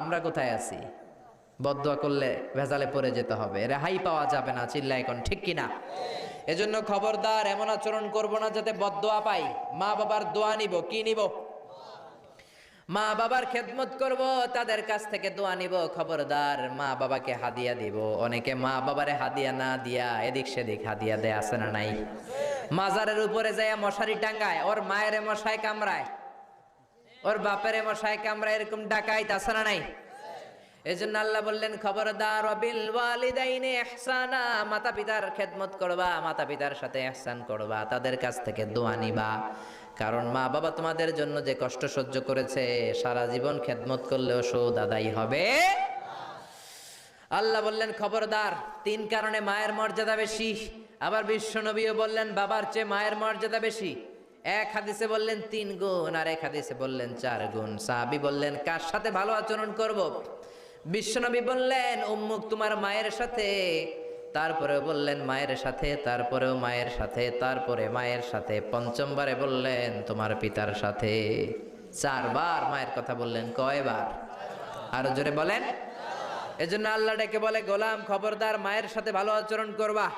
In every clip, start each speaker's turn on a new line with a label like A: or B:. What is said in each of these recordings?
A: আমরা কোথায় আছি? বদুয়া করলে ভেজালে পড়ে যেতে হবে। রেহাই পাওয়া যাবে না চিল্লা এখন ঠিক কিনা? এজন্য খবরদার এমন আচরণ করব না যাতে বদুয়া পাই। মা বাবার দোয়া নিব, কি নিব? মা বাবার খেদমত করব, তাদের কাছ থেকে দোয়া নিব, খবরদার মা বাবাকে হাদিয়া দিব। অনেকে মা বাবারে হাদিয়া না দিয়া এদিক সেদিক হাদিয়া দেয় আছে না নাই? মাজারের উপরে যায় মশারি টাঙ্গায়, ওর মায়ের মশায় কামড়ায়। ওর বাপের মশাই কামড়ায় এরকম ডাকাইত আছে না নাই? এজন্য আল্লাহ বললেন, খবরদার অবিল ওয়ালিদাইনে ইহসানা মাতা পিতার খেদমত করবা মাতা পিতার সাথে ইহসান করবা, তাদের কাছ থেকে দোয়া নিবা। কারণ মা বাবা তোমাদের জন্য যে কষ্ট সহ্য করেছে, সারা জীবন খেদমত করলেও সৌদ আদায় হবে। আল্লাহ বললেন, খবরদার, তিন কারণে মায়ের মর্যাদা বেশি। আবার বিশ্বনবীও বললেন, বাবার চেয়ে মায়ের মর্যাদা বেশি। এক হাদিসে বললেন তিন গুণ, আর এক হাদিসে বললেন চার গুণ। সাহাবি বললেন, কার সাথে ভালো আচরণ করব? বিশ্বনবী বললেন, উম্মুক তোমার মায়ের সাথে। তারপরেও বললেন, মায়ের সাথে, তারপরেও মায়ের সাথে, তারপরে মায়ের সাথে। পঞ্চমবারে বললেন, তোমার পিতার সাথে। চারবার মায়ের কথা বললেন, কয়বার? আরও জোরে বলেন। এজন্য আল্লাহ ডেকে বলে, গোলাম খবরদার, মায়ের সাথে ভালো আচরণ করবা।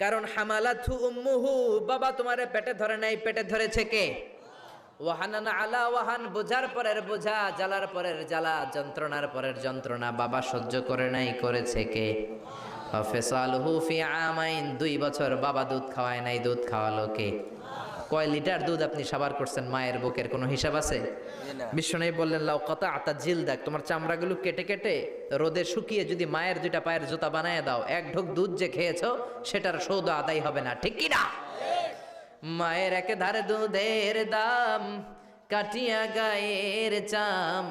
A: কারণ হামালাথু উম্মুহু, বাবা তোমারে পেটে ধরে নাই, পেটে ধরেছে কে? ওয়াহানান আলা ওয়াহান, বোঝার পরের বোঝা, জ্বালার পরের জ্বালা, যন্ত্রণার পরের যন্ত্রণা, বাবা সহ্য করে নাই, করেছে কে? ফেসাল ফি আমাইন, দুই বছর বাবা দুধ খাওয়ায় নাই, দুধ খাওয়ালো কে? কয় লিটার দুধ আপনি সাবার করছেন? মায়ের বুকের কোনো হিসাব আছে? বিশ্বনবী বললেন লাউ কত আতা জিল দেখ তোমার চামড়াগুলো কেটে কেটে রোদে শুকিয়ে যদি মায়ের দুইটা পায়ের জুতা বানায় দাও এক ঢোক দুধ যে খেয়েছো সেটার সৌদ আদায় হবে না। ঠিক কি না? মায়ের একে ধারে দুধের দাম কাটিয়া গায়ের চাম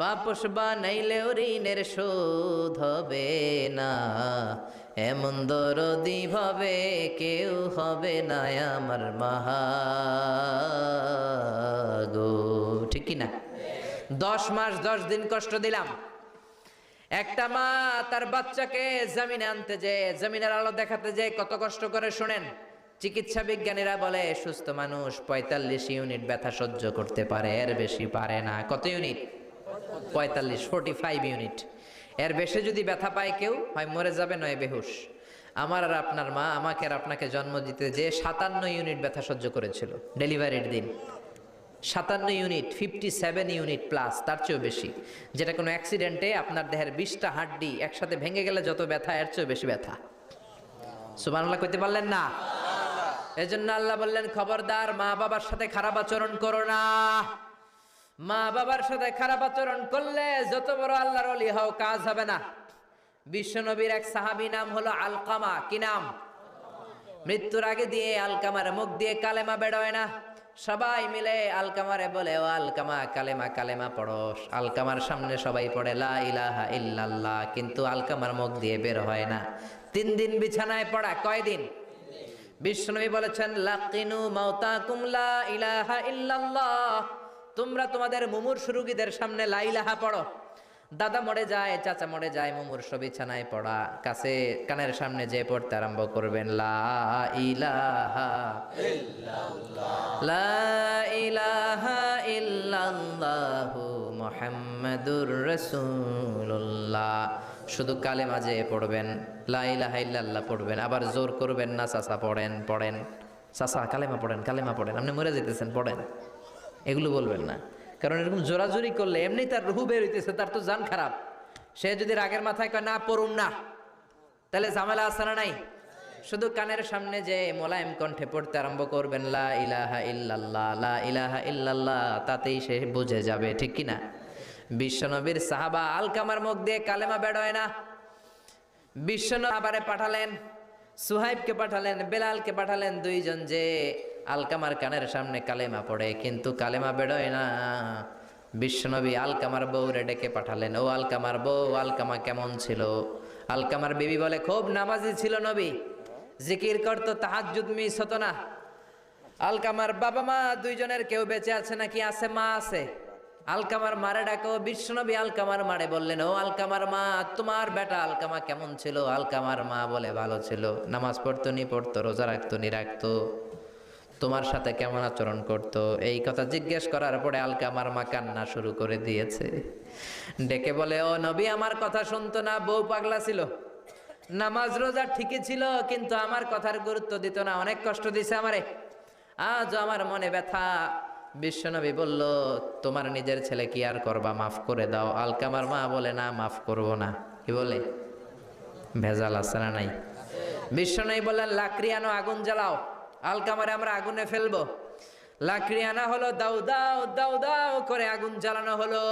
A: পাপস বানাইলেও ঋণের শোধ হবে না। এমন দরদি ভাবে কেউ হবে না আমার মাহাগো। ঠিক কি না দশ মাস দশ দিন কষ্ট দিলাম। একটা মা তার বাচ্চাকে জমিনে আনতে যে জমিনের আলো দেখাতে যে কত কষ্ট করে শোনেন। চিকিৎসা বিজ্ঞানীরা বলে, সুস্থ মানুষ পঁয়তাল্লিশ ইউনিট ব্যথা সহ্য করতে পারে, এর বেশি পারে না। কত ইউনিট? পঁয়তাল্লিশ ফোর্টি ফাইভ ইউনিট। এর বেশি যদি ব্যথা পায় কেউ হয় মরে যাবে নয় বেহুশ। আমার আর আপনার মা আমাকে আর আপনাকে জন্ম দিতে যে সাতান্ন ইউনিট ব্যথা সহ্য করেছিল ডেলিভারির দিন। সাতান্ন unit fifty seven unit plus তার চেয়েও বেশি। যেটা কোনো অ্যাক্সিডেন্টে আপনার দেহের বিশটা হাড্ডি একসাথে ভেঙে গেলে যত ব্যথা এর চেয়েও বেশি ব্যথা। সুবহানাল্লাহ কইতে পারলেন না? এজন্য আল্লাহ বললেন খবরদার মা বাবার সাথে খারাপ আচরণ করো না। মা বাবার সাথে খারাপ আচরণ করলে যত বড় আল্লাহর অলি হও, কাজ হবে না। বিশ্বনবীর এক সাহাবী নাম হলো আলকামা। কি নাম? মৃত্যুর আগে দিয়ে আলকামার মুখ দিয়ে কালেমা বেরোয় না। সবাই মিলে আলকামারে বলে, ও আলকামা, কালেমা কালেমা পড়ো আলকামার সামনে সবাই পড়ে, লা ইলাহা ইল্লাল্লাহ। কিন্তু আলকামার মুখ দিয়ে বের হয় না। তিন দিন বিছানায় পড়া কয়দিন বিষ্ণুবী বলেছেন, লাকিনু মাউতাকুম লা ইলাহা ইল্লাল্লাহ। তোমরা তোমাদের মুমুর রুগীদের সামনে লা ইলাহা পড়ো। দাদা মরে যায়, চাচা মরে যায়, মুমূর্ষ বিছানায় পড়া। কাছে কানের সামনে যে পড়তে আরম্ভ করবেন, লা ইলাহা লা ইলাহা ইল্লাল্লাহু শুধু কালে মাঝে পড়বেন, লা ইলাহা ইল্লাল্লাহ পড়বেন, আবার জোর করবেন না, চাচা পড়েন পড়েন। চাচা, কালেমা পড়েন কালেমা পড়েন, আপনি মরে যেতেছেন, পড়েন। এগুলো বলবেন না। কারণ এরকম জোরাজুরি করলে এমনি তার রুহু বের হইতেছে, তার তো জান খারাপ। সে যদি রাগের মাথায় কয়, না পড়ুন না। তাহলে ঝামেলা আছে না নাই? শুধু কানের সামনে যে মোলায়েম কণ্ঠে পড়তে আরম্ভ করবেন, লা ইলাহা ইল্লাল্লাহ, লা ইলাহা ইল্লাল্লাহ, তাতেই সে বুঝে যাবে, ঠিক কি না বিশ্বনবীর সাহাবা আলকামার মুখ দিয়ে কালেমা বেড়োয় না। বিশ্বনবী আবারে পাঠালেন, সুহাইবকে পাঠালেন, বেলালকে পাঠালেন দুইজন যে আলকামার কানের সামনে কালেমা পড়ে, কিন্তু কালেমা বেড়োয় না। বিশ্বনবী আলকামার বউরে ডেকে পাঠালেন, ও আলকামার বউ, আলকামা কেমন ছিল? আলকামার বিবি বলে, খুব নামাজি ছিল নবী, জিকির করতো, তাহাজ্জুদ মিস হতো না। আলকামার বাবা মা দুইজনের কেউ বেঁচে আছে নাকি আছে, মা আছে? আলকামার মারে ডাকো, বিশ্বনবী আলকামার মারে বললেন, ও আলকামার মা, তোমার বেটা আলকামা কেমন ছিল? আলকামার মা বলে, ভালো ছিল, নামাজ পড়তো নি, পড়তো, রোজা রাখতো নি, রাখতো। তোমার সাথে কেমন আচরণ করত? এই কথা জিজ্ঞেস করার পরে আলকামার মা কান্না শুরু করে দিয়েছে। ডেকে বলে, ও নবী, আমার কথা শুনতো না, বউ পাগলা ছিল। নামাজ রোজা ঠিকই ছিল, কিন্তু আমার কথার গুরুত্ব দিত না, অনেক কষ্ট দিছে আমারে। আজ আমার মনে ব্যথা। বিশ্বনবী বলল, তোমার নিজের ছেলে কি আর করবা? মাফ করে দাও। আলকামার মা বলে, না, মাফ করব না। কি বলে? ভেজাল আছে না নাই? বিশ্বনবী বললেন, লাকড়ি আনো, আগুন জ্বালাও। আলকামারে আমরা আগুনে ফেলব। লাকড়ি আনা হলো, দাও দাও দাও দাও করে আগুন জ্বালানো হলো।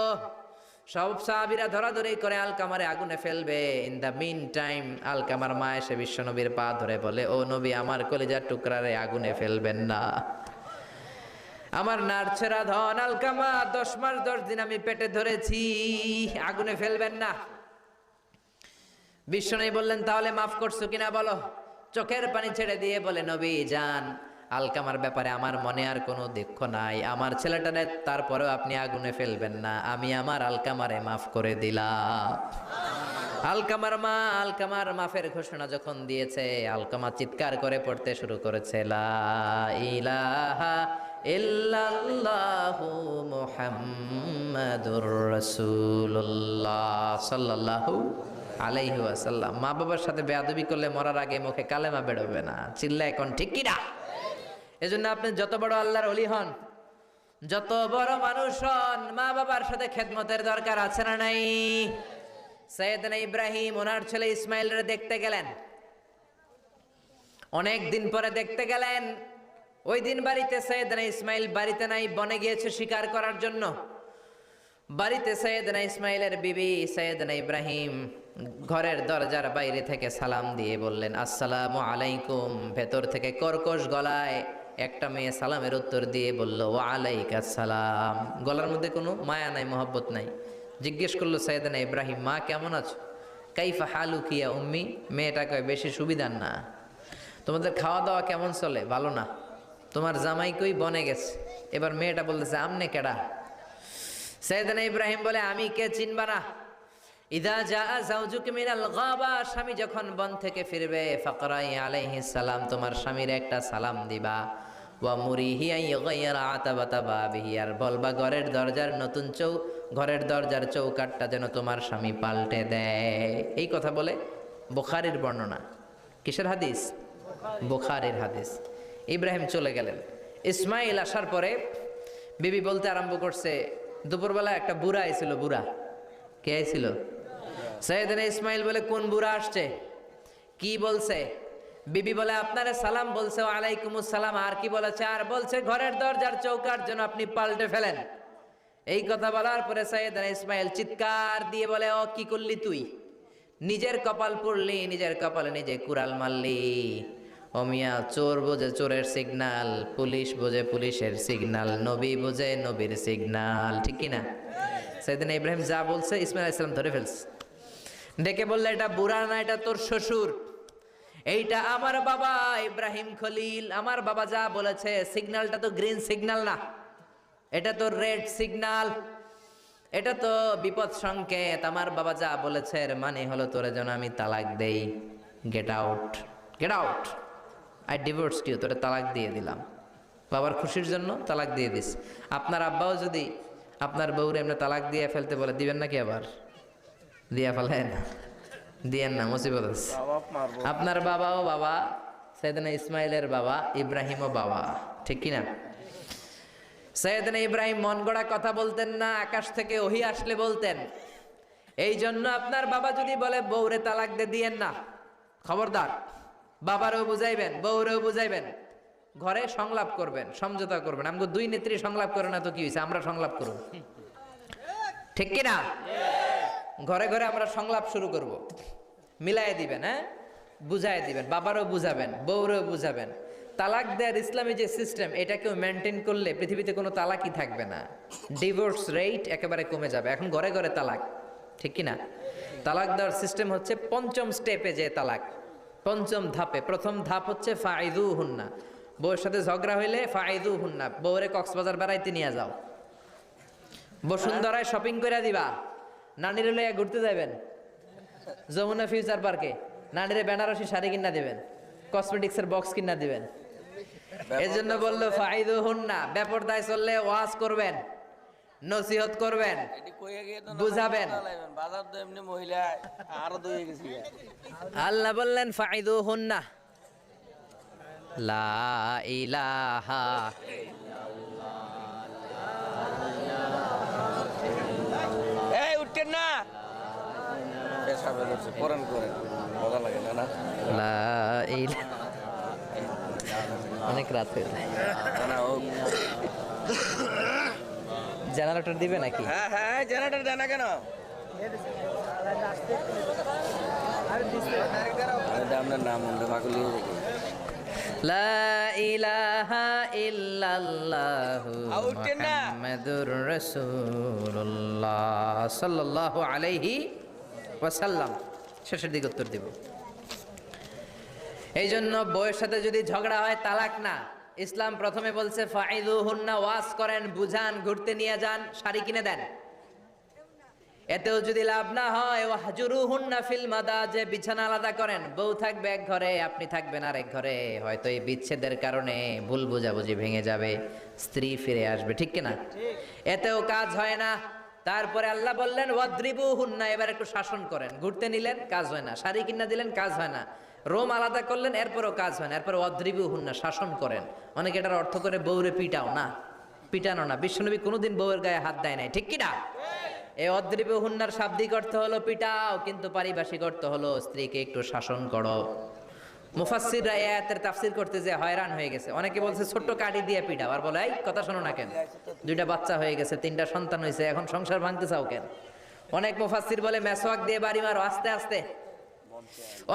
A: সব সাহাবিরা ধরাধরি করে আলকামারে আগুনে ফেলবে। ইন দ্য মিন টাইম আলকামার মা এসে বিশ্বনবীর পা ধরে বলে, ও নবী, আমার কলিজার টুকরারে আগুনে ফেলবেন না। আমার নারছেরা ধন আলকামা দশ মাস, দশ দিন আমি পেটে ধরেছি। আগুনে ফেলবেন না। বিশ্বনবী বললেন, তাহলে মাফ করছ কিনা বলো? চোখের পানি ছেড়ে দিয়ে বলে, নবী, যান। আলকামার ব্যাপারে আমার মনে আর কোনো দুঃখ নাই। আমার ছেলেটারে তারপরেও আপনি আগুনে ফেলবেন না। আমি আমার আলকামারে মাফ করে দিলাম। আলকামার মা, আলকামার মাফের ঘোষণা যখন দিয়েছে, আলকামা চিৎকার করে পড়তে শুরু করেছে মুহাম্মাদুর রাসূলুল্লাহ সাল্লাল্লাহু আলাইহি ওয়াসাল্লাম। মা বাবার সাথে বেয়াদবি করলে মরার আগে মুখে কালেমা বেরোবে না। চিল্লা এখন ঠিক কি না এজন্য আপনি যত বড় আল্লাহর অলি হন, যত বড় মানুষ হন, মা বাবার সাথে খেদমতের দরকার আছে না নাই? সৈয়দনা ইব্রাহিম, ওনার ছেলে ইসমাইলরে দেখতে গেলেন। অনেক দিন পরে দেখতে গেলেন। ওই দিন বাড়িতে সৈয়দনা ইসমাইল বাড়িতে নাই, বনে গিয়েছে শিকার করার জন্য। বাড়িতে সৈয়দনা ইসমাইলের বিবি সৈয়দনা ইব্রাহিম। ঘরের দরজার বাইরে থেকে সালাম দিয়ে বললেন, আসসালামু আলাইকুম। ভেতর থেকে কর্কশ গলায় একটা মেয়ে সালামের উত্তর দিয়ে বলল, ওয়া আলাইকা সালাম। গলার মধ্যে কোনো মায়া নাই, মহব্বত নাই। জিজ্ঞেস করল সৈয়দনা ইব্রাহিম, মা কেমন আছো? কাইফা হালু কিয়া উম্মি? মেয়েটা কয়, বেশি সুবিধার না। তোমাদের খাওয়া দাওয়া কেমন চলে? ভালো না। তোমার জামাই কই? বনে গেছে। এবার মেয়েটা বলতেছে, আমনে কেডা? সৈয়দনা ইব্রাহিম বলে, আমি কে চিনবা না? ইদা যা জাউজুক মিনাল গাবা স্বামী যখন বন থেকে ফিরবে ফাকরাই আলাইহিস সালাম তোমার স্বামীর একটা সালাম দিবা। ওয়া মুরিহি আই গায়রা আতাবাতা বাবিহি আর বলবা ঘরের দরজার নতুন চৌ ঘরের দরজার চৌকাটটা যেন তোমার স্বামী পাল্টে দেয়। এই কথা বলে বুখারীর বর্ণনা। কিসের হাদিস? বুখারীর হাদিস। ইব্রাহিম চলে গেলেন। ইসমাইল আসার পরে বিবি বলতে আরম্ভ করছে দুপুরবেলা একটা বুড়া আইছিল বুড়া। কে আইছিল? সৈয়দিন ইসমাইল বলে, কোন বুড়া আসছে? কি বলছে? বিবি বলে, আপনারে সালাম বলছে আলাইকুম সালাম। আর কি বলেছে? আর বলছে, ঘরের দরজার চৌকার জন্য আপনি পাল্টে ফেলেন। এই কথা বলার পরে সৈয়দিন ইসমাইল চিৎকার দিয়ে বলে, ও, কি করলি তুই? নিজের কপাল পড়লি, নিজের কপালে নিজে কুড়াল মারলি। অমিয়া চোর বোঝে চোরের সিগনাল পুলিশ বোঝে পুলিশের সিগনাল নবী বোঝে নবীর সিগনাল ঠিক কিনা সেদিন ইব্রাহিম যা বলছে, ইসমাইল ইসলাম ধরে ফেলছে। ডেকে বললে, এটা বুড়া না, এটা তোর শ্বশুর। এইটা আমার বাবা ইব্রাহিম খলিল। আমার বাবা যা বলেছে, সিগন্যালটা তো গ্রিন সিগন্যাল না। এটা তো রেড সিগন্যাল। এটা তো বিপদ সংকেত। আমার বাবা যা বলেছে, এর মানে হলো তোরে যেন আমি তালাক দেই। Get out get out I divorce you তোরে তালাক দিয়ে দিলাম। বাবার খুশির জন্য তালাক দিয়ে দিস। আপনার আব্বাও যদি আপনার বউরে এমনি তালাক দিয়ে ফেলতে বলে, দিবেন নাকি আবার? দিয়া ফেলেন দিয়েন না মুসিবত আছে। আপনার বাবাও বাবা সৈয়দনা ইসমাইলের বাবা ইব্রাহিমও বাবা। ঠিক কিনা? সৈয়দনা ইব্রাহিম মন গড়া কথা বলতেন না আকাশ থেকে ওহি আসলে বলতেন। এই জন্য আপনার বাবা যদি বলে বউরে তালাক দিয়ে দিয়েন না। খবরদার বাবারও বুঝাইবেন বউরেও বুঝাইবেন। ঘরে সংলাপ করবেন সমঝোতা করবেন। আমাকে দুই নেত্রী সংলাপ করে না তো কি হয়েছে আমরা সংলাপ করব। ঠিক কিনা? ঘরে ঘরে আমরা সংলাপ শুরু করব। মিলাই দিবেন হ্যাঁ? বুঝাই দিবেন, বাবারও বুঝাবেন, বউরও বুঝাবেন। তালাক দেওয়ার ইসলামী যে সিস্টেম এটাকেও মেনটেন করলে পৃথিবীতে কোনো তালাকই থাকবে না। ডিভোর্স রেট একেবারে কমে যাবে। এখন ঘরে ঘরে তালাক, ঠিক কি না তালাক দেওয়ার সিস্টেম হচ্ছে পঞ্চম স্টেপে যে তালাক, পঞ্চম ধাপে। প্রথম ধাপ হচ্ছে ফাইদু হুন্না বউয়ের সাথে ঝগড়া হইলে ফাইদু হুন্না বউরে কক্সবাজার বেড়াইতে নিয়ে যাও। বসুন্ধরায় শপিং করে দিবা। নানির লইয়া ঘুরতে যাবেন যমুনা ফিউচার পার্কে। নানিরে বেনারসি শাড়ি কিনা দিবেন। কসমেটিক্সের বক্স কিনা দিবেন। এই জন্য বলল ফাইদু হুন না বেপরদায় চললে ওয়াজ করবেন নসিহত করবেন বুঝাবেন।
B: বাজার তো এমনি মহিলা আরও দুই গেছি
A: আল্লাহ বললেন ফাইদু হুন না লা ইলাহা অনেক রাত হয়ে জেনারেটর দিবে নাকি
B: হ্যাঁ হ্যাঁ জেনারেটর দেয় না কেন নাম পাগলি হয়ে
A: আলাইহি ওয়াসাল্লাম শেষের দিকে উত্তর দিব। এই জন্য বউয়ের সাথে যদি ঝগড়া হয় তালাক না। ইসলাম প্রথমে বলছে ফাইদু হুন্না ওয়াজ করেন বুঝান ঘুরতে নিয়ে যান শাড়ি কিনে দেন। এতেও যদি লাভ না হয় ও হাজুরু হুন্না ফিল মাদা যে বিছানা আলাদা করেন। বউ থাকবে এক ঘরে আপনি থাকবেন আর এক ঘরে। হয়তো এই বিচ্ছেদের কারণে ভুল বোঝাবুঝি ভেঙে যাবে স্ত্রী ফিরে আসবে ঠিক কিনা? এতেও কাজ হয় না। তারপরে আল্লাহ বললেন ওয়াদ্রিবু হুন্না এবার একটু শাসন করেন। ঘুরতে নিলেন, কাজ হয় না। শাড়ি কিনা দিলেন, কাজ হয় না। রোম আলাদা করলেন, এরপরও কাজ হয় না। এরপর অদ্রিবু হুন্না শাসন করেন। অনেকে এটার অর্থ করে বউরে পিটাও না। পিটানো না। বিশ্বনবী কোনোদিন বউয়ের গায়ে হাত দেয় নাই। ঠিক কিনা? এই অদ্রিব হুন্নার শাব্দিক অর্থ হলো পিটাও, কিন্তু পারিভাষিক অর্থ হলো স্ত্রীকে একটু শাসন করো। মুফাসসিররা এই আয়াতের তাফসির করতে যে হয়রান হয়ে গেছে। অনেকে বলছে, ছোট্ট কাঠি দিয়ে পিটাও আর বলে, এই, কথা শোনো না কেন? দুইটা বাচ্চা হয়ে গেছে, তিনটা সন্তান হয়েছে, এখন সংসার ভাঙতে চাও কেন? অনেক মুফাসসির বলে মেসওয়াক দিয়ে বাড়ি মারো, আস্তে আস্তে।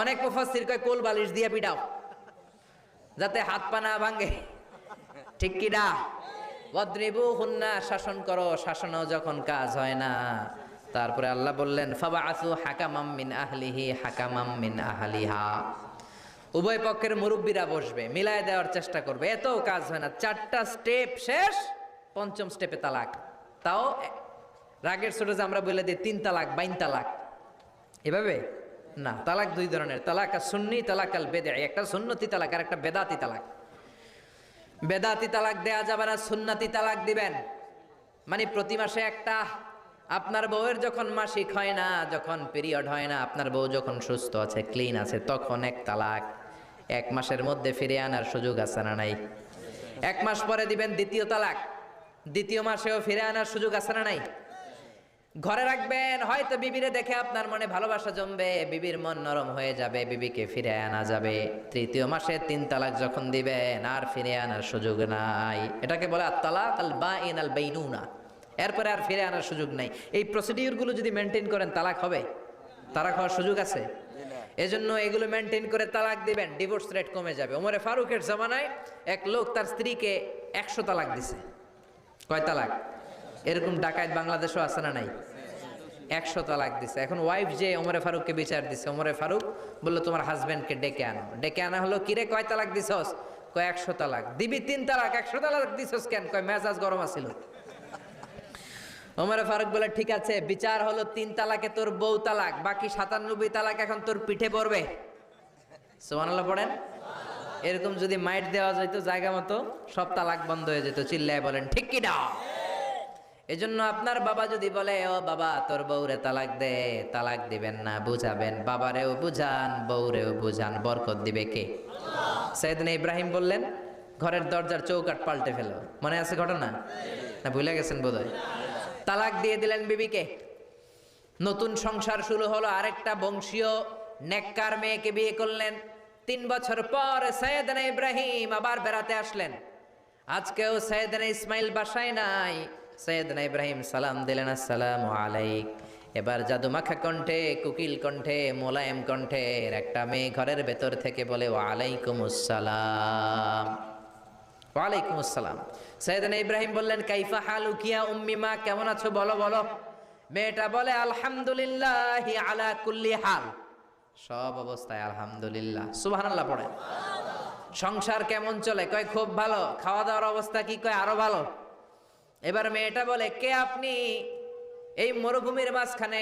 A: অনেক মুফাসসির কয়, কোল বালিশ দিয়ে পিটাও, যাতে হাত পা না ভাঙে। ঠিক কি না? বদ্রিবু হুন্না শাসন করো, শাসনও যখন কাজ হয় না। তারপরে আল্লাহ বললেন ফাবা আসু হাকামাম মিন আহলিহি, হাকামাম মিন আহলিহা। উভয় পক্ষের মুরব্বীরা বসবে, মিলায় দেওয়ার চেষ্টা করবে। এতও কাজ হয় না। চারটা স্টেপ শেষ, পঞ্চম স্টেপে তালাক। তাও রাগের ছোট যে আমরা বলে দিই, তিন তালাক, বাইন তালাক। এভাবে? না, তালাক দুই ধরনের। তালাক আর সুন্নি, তালাক আল বেদে একটা সুন্নতি তালাক আর একটা বেদাতি তালাক। বেদাতি তালাক দেয়া যাবে না, সুন্নাতি তালাক দিবেন। মানে প্রতি মাসে একটা, আপনার বউয়ের যখন মাসিক হয় না, যখন পিরিয়ড হয় না, আপনার বউ যখন সুস্থ আছে ক্লিন আছে, তখন এক তালাক। এক মাসের মধ্যে ফিরে আনার সুযোগ আছে না নাই? এক মাস পরে দিবেন দ্বিতীয় তালাক। দ্বিতীয় মাসেও ফিরে আনার সুযোগ আছে না নাই? ঘরে রাখবেন, হয়তো বিবিরে দেখে আপনার মনে ভালোবাসা জমবে, বিবির মন নরম হয়ে যাবে, বিবিকে ফিরে আনা যাবে। তৃতীয় মাসে তিন তালাক যখন দিবেন, আর ফিরে আনার সুযোগ নাই। এটাকে বলে তালাক আল বাইন আল বাইনুনা এরপরে আর ফিরে আনার সুযোগ নাই। এই প্রসিডিউরগুলো যদি মেনটেন করেন, তালাক হবে? তালাক হওয়ার সুযোগ আছে? এজন্য এগুলো মেনটেন করে তালাক দিবেন ডিভোর্স রেট কমে যাবে। ওমরে ফারুকের জামানায় এক লোক তার স্ত্রীকে একশো তালাক দিছে। কয় তালাক? এরকম ডাকাত বাংলাদেশও আছে না নাই? একশো তালাক দিছে। এখন ওয়াইফ যে ওমরে ফারুককে বিচার দিছে, ওমরে ফারুক বলল, তোমার হাজব্যান্ডকে ডেকে আনো। ডেকে আনা হলো, কিরে, কয় তালাক দিছস? কয়, একশো তালাক। দিবি তিন তালাক, একশো তালাক দিছস কেন? কয়, মেজাজ গরম আছিল। ওমরে ফারুক বলে, ঠিক আছে, বিচার হলো তিন তালাকে তোর বউ তালাক, বাকি সাতানব্বই তালাক এখন তোর পিঠে পড়বে। সুবহানাল্লাহ পড়েন। এরকম যদি মাইট দেওয়া যেত জায়গা মতো সব তালাক বন্ধ হয়ে যেত, চিল্লায় বলেন, ঠিক কি না? এজন্য আপনার বাবা যদি বলে, ও বাবা, তোর বউরে তালাক দে, তালাক দিবেন না, বুঝাবেন, বাবারেও বুঝান, বউরেও বুঝান, বরকত দিবে কে? সৈয়দিন ইব্রাহিম বললেন, ঘরের দরজার চৌকাট পাল্টে ফেলো। মনে আছে ঘটনা? না, ভুলে গেছেন বোধহয়? তালাক দিয়ে দিলেন বিবিকে। নতুন সংসার শুরু হলো, আরেকটা বংশীয় নেককার মেয়েকে বিয়ে করলেন। তিন বছর পর সৈয়দনা ইব্রাহিম আবার বেড়াতে আসলেন। আজকেও সৈয়দনা ইসমাইল বাসায় নাই। সৈয়দনা ইব্রাহিম সালাম দিলেন, আসসালাম আলাইক। এবার জাদুমাখা কণ্ঠে, কুকিল কণ্ঠে, মোলায়েম কণ্ঠের একটা মেয়ে ঘরের ভেতর থেকে বলে ওয়ালাইকুম আসসালাম ওয়ালাইকুম আসসালাম সৈয়দনা ইব্রাহিম বললেন, কাইফা হালু কিয়া উম্মি মা, কেমন আছো? বলো বলো। মেয়েটা বলে, আলহামদুলিল্লাহ আলা কুল্লি হাল। সব অবস্থায় আলহামদুলিল্লাহ। সুবহানাল্লাহ পড়ে। সংসার কেমন চলে? কয়, খুব ভালো। খাওয়া দাওয়ার অবস্থা কি? কয়, আরও ভালো। এবার মেয়েটা বলে, কে আপনি? এই মরুভূমির মাঝখানে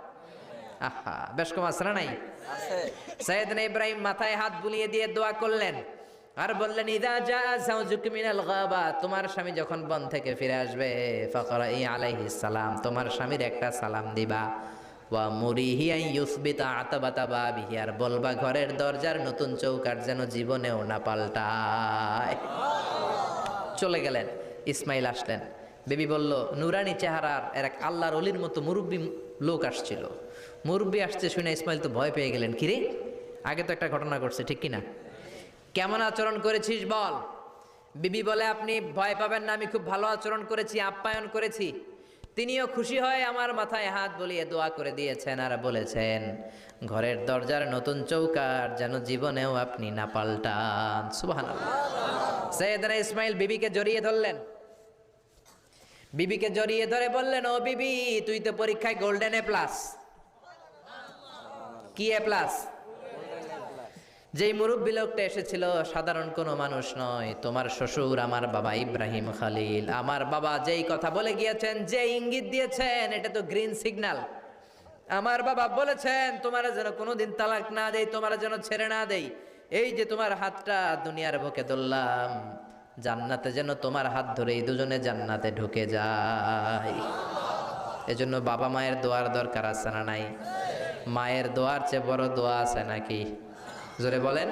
A: আহা বেশ কম না নাই?
B: আছে।
A: সৈয়দনা ইব্রাহিম মাথায় হাত বুলিয়ে দিয়ে দোয়া করলেন। আর বললেন ইদা যা জাওজুক মিনাল গাবা তোমার স্বামী যখন বন থেকে ফিরে আসবে ফাকরা ই আলাইহিস সালাম তোমার স্বামীর একটা সালাম দিবা। ওয়া মুরিহি আন ইউসবিতা আতাবাতা বাবিহি আর বলবা ঘরের দরজার নতুন চৌকাট যেন জীবনেও না পাল্টায়। চলে গেলেন ইসমাইল আসলেন। বেবি বলল নুরানি চেহারার এর এক আল্লাহর অলির মতো মুরব্বী লোক আসছিল। মুরব্বী আসছে শুনে ইসমাইল তো ভয় পেয়ে গেলেন, কিরে? আগে তো একটা ঘটনা ঘটছে, ঠিক কিনা? কেমন আচরণ করেছিস বল? বিবি বলে আপনি ভয় পাবেন না, আমি খুব ভালো আচরণ করেছি, আপ্যায়ন করেছি। তিনিও খুশি হয়ে আমার মাথায় হাত বলিয়ে দোয়া করে দিয়েছেন আর বলেছেন, ঘরের দরজার নতুন চৌকার যেন জীবনেও আপনি না পাল্টান সুবহানাল্লাহ। সৈয়দনা ইসমাইল বিবিকে জড়িয়ে ধরলেন। বিবিকে জড়িয়ে ধরে বললেন, ও বিবি, তুই তো পরীক্ষায় গোল্ডেন এ প্লাস। কি এ প্লাস? যেই মুরব্বী লোকটা এসেছিল, সাধারণ কোনো মানুষ নয়। তোমার শ্বশুর আমার বাবা ইব্রাহিম খালিল। আমার বাবা যেই কথা বলে গিয়েছেন যে ইঙ্গিত দিয়েছেন, এটা তো গ্রিন সিগন্যাল আমার বাবা বলেছেন, তোমার যেন কোনোদিন তালাক না দেই, তোমার যেন ছেড়ে না দেই। এই যে তোমার হাতটা দুনিয়ার বুকে ধরলাম, জান্নাতে যেন তোমার হাত ধরে এই দুজনে জান্নাতে ঢুকে যায়। এজন্য বাবা মায়ের দোয়ার দরকার আছে না নাই? মায়ের দোয়ার চেয়ে বড় দোয়া আছে নাকি? জোরে বলেন।